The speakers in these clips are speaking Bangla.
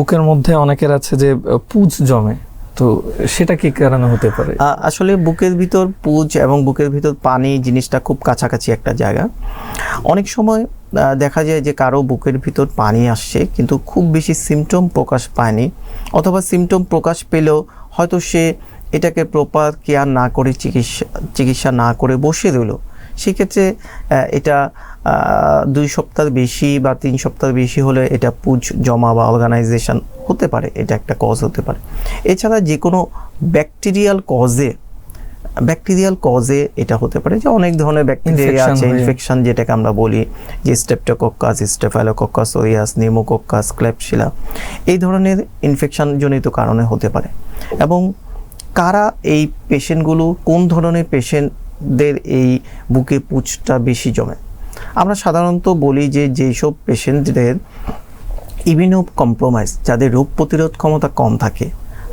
বুকের মধ্যে অনেকের আছে যে পুজ জমে। তো সেটা কি কারণে হতে পারে? আসলে বুকের ভিতর পুজ এবং বুকের ভিতর পানি জিনিসটা খুব কাছাকাছি একটা জায়গা। অনেক সময় দেখা যায় যে কারও বুকের ভিতর পানি আসছে, কিন্তু খুব বেশি সিমটম প্রকাশ পায়নি। অথবা সিমটম প্রকাশ পেলেও হয়তো সে এটাকে প্রপার কেয়ার না করে চিকিৎসা চিকিৎসা না করে বসে রইল। সেক্ষেত্রে এটা দুই সপ্তাহ বেশি বা তিন সপ্তাহ বেশি হলে এটা পুজ জমা বা অর্গানাইজেশন হতে পারে এটা একটা কজ হতে পারে এছাড়া যে কোনো ব্যাকটেরিয়াল কজে ব্যাকটেরিয়াল কজে এটা হতে পারে যে অনেক ধরনের ব্যাকটেরিয়া আছে। ইনফেকশন যেটাকে আমরা বলি যে streptococcus staphylococcus aureus pneumococcus klebsiella এই ধরনের ইনফেকশন জনিত কারণে হতে পারে এবং কারা এই পেশেন্টগুলো কোন ধরনের পেশেন্টদের এই বুকে পুচটা বেশি জমে। আমরা সাধারণত বলি যে যেসব পেশেন্টদের ইমিউনো কম্প্রোমাইজ যাদের রোগ প্রতিরোধ ক্ষমতা কম থাকে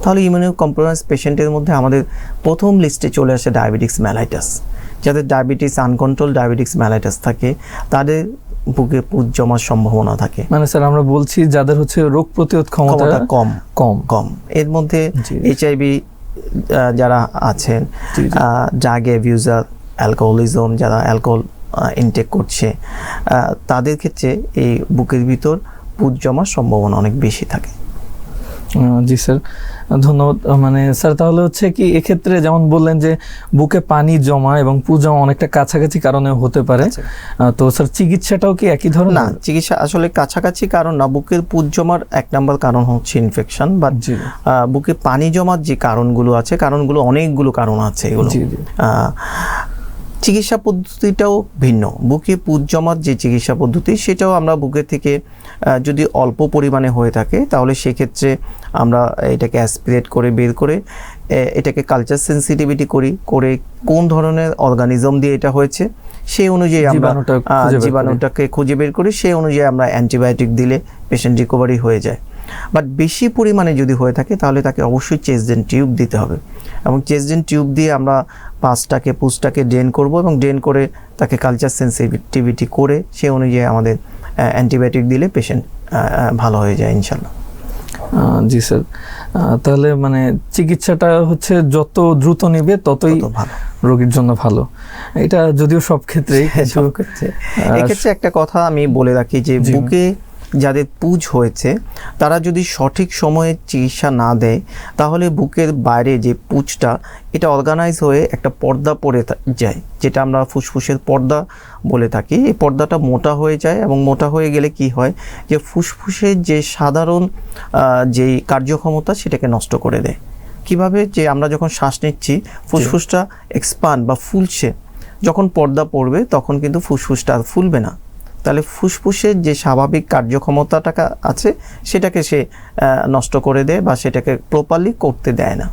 তাহলে ইমিউনো কম্প্রোমাইজ পেশেন্টের মধ্যে আমাদের প্রথম লিস্টে চলে আসে ডায়াবেটিক্স ম্যালাইটাস। যাদের ডায়াবেটিস আনকন্ট্রোল ডায়াবেটিক্স ম্যালাইটাস থাকে তাদের বুকে পুজ জমার সম্ভাবনা থাকে। মানে স্যার আমরা বলছি যাদের হচ্ছে রোগ প্রতিরোধ ক্ষমতা ক্ষমতা কম। কম। কম। এর মধ্যে এইচআইভি যারা আছেন। ড্রাগ অ্যাবিউজার অ্যালকোহলিজম যারা অ্যালকোহল ইনটেক করছে তাদের ক্ষেত্রে এই বুকের ভিতর পুজ জমার সম্ভাবনা অনেক বেশি থাকে জি স্যার। ধন্যবাদ মানে স্যার তাহলে হচ্ছে কি এক্ষেত্রে যেমন বললেন যে বুকে পানি জমা এবং পুজ জমা অনেকটা কাছাকাছি কারণে হতে পারে। আচ্ছা। তো স্যার চিকিৎসাটাও কি একই ধরনের? না চিকিৎসা আসলে কাছাকাছি কারণ না বুকের পুজ জমার এক নম্বর কারণ হচ্ছে ইনফেকশন বা বুকে পানি জমার যে কারণগুলো আছে কারণগুলো অনেকগুলো কারণ আছে এগুলো। চিকিৎসা পদ্ধতিটাও ভিন্ন। বুকে পুজ জমার যে চিকিৎসা পদ্ধতি সেটাও আমরা বুকের থেকে যদি অল্প পরিমাণে হয়ে থাকে তাহলে সেক্ষেত্রে আমরা এটাকে অ্যাসপিরেট করে বের করে এটাকে কালচার সেন্সিটিভিটি করি করে কোন ধরনের অর্গানিজম দিয়ে এটা হয়েছে সেই অনুযায়ী আমরা। জীবাণুটাকে খুঁজে বের করি সেই অনুযায়ী আমরা অ্যান্টিবায়োটিক দিলে পেশেন্ট রিকভারি হয়ে যায়। বাট বেশি পরিমাণে যদি হয়ে থাকে তাহলে তাকে অবশ্যই চেসডেন টিউব দিতে হবে। এবং চেসডেন টিউব দিয়ে আমরা পাসটাকে পুসটাকে ড্রেন করব এবং ড্রেন করে তাকে কালচার সেন্সিটিভিটি করে সে অনুযায়ী আমাদের অ্যান্টিবায়োটিক দিলে পেশেন্ট ভালো হয়ে যায় ইনশাল্লাহ। জি স্যার। তাহলে মানে চিকিৎসাটা হচ্ছে যত দ্রুত নিবে ততই রোগীর জন্য ভালো। এটা যদিও সব ক্ষেত্রেই ক্ষেত্রে। এক্ষেত্রে একটা কথা আমি বলে রাখি যে। বুকে যাদের পুজ হয়েছে, তারা যদি সঠিক সময়ে চিকিৎসা না দেয়, তাহলে বুকের বাইরে যে পুজটা, এটা অর্গানাইজ হয়ে একটা পর্দা পড়ে যায়, যেটা আমরা ফুসফুসের পর্দা বলে থাকি। এই পর্দাটা মোটা হয়ে যায় এবং মোটা হয়ে গেলে কি হয়? যে ফুসফুসের যে সাধারণ যেই কার্যক্ষমতা, সেটাকে নষ্ট করে দেয়। কীভাবে? যে আমরা যখন শ্বাস নিচ্ছি, ফুসফুসটা এক্সপান্ড বা ফুলছে, যখন পর্দা পড়বে, তখন কিন্তু ফুসফুসটা আর ফুলবে না। তাহলে ফুসফুসের যে স্বাভাবিক কার্যক্ষমতাটা আছে, সেটাকে সে নষ্ট করে দেয় বা সেটাকে প্রপারলি করতে দেয় না।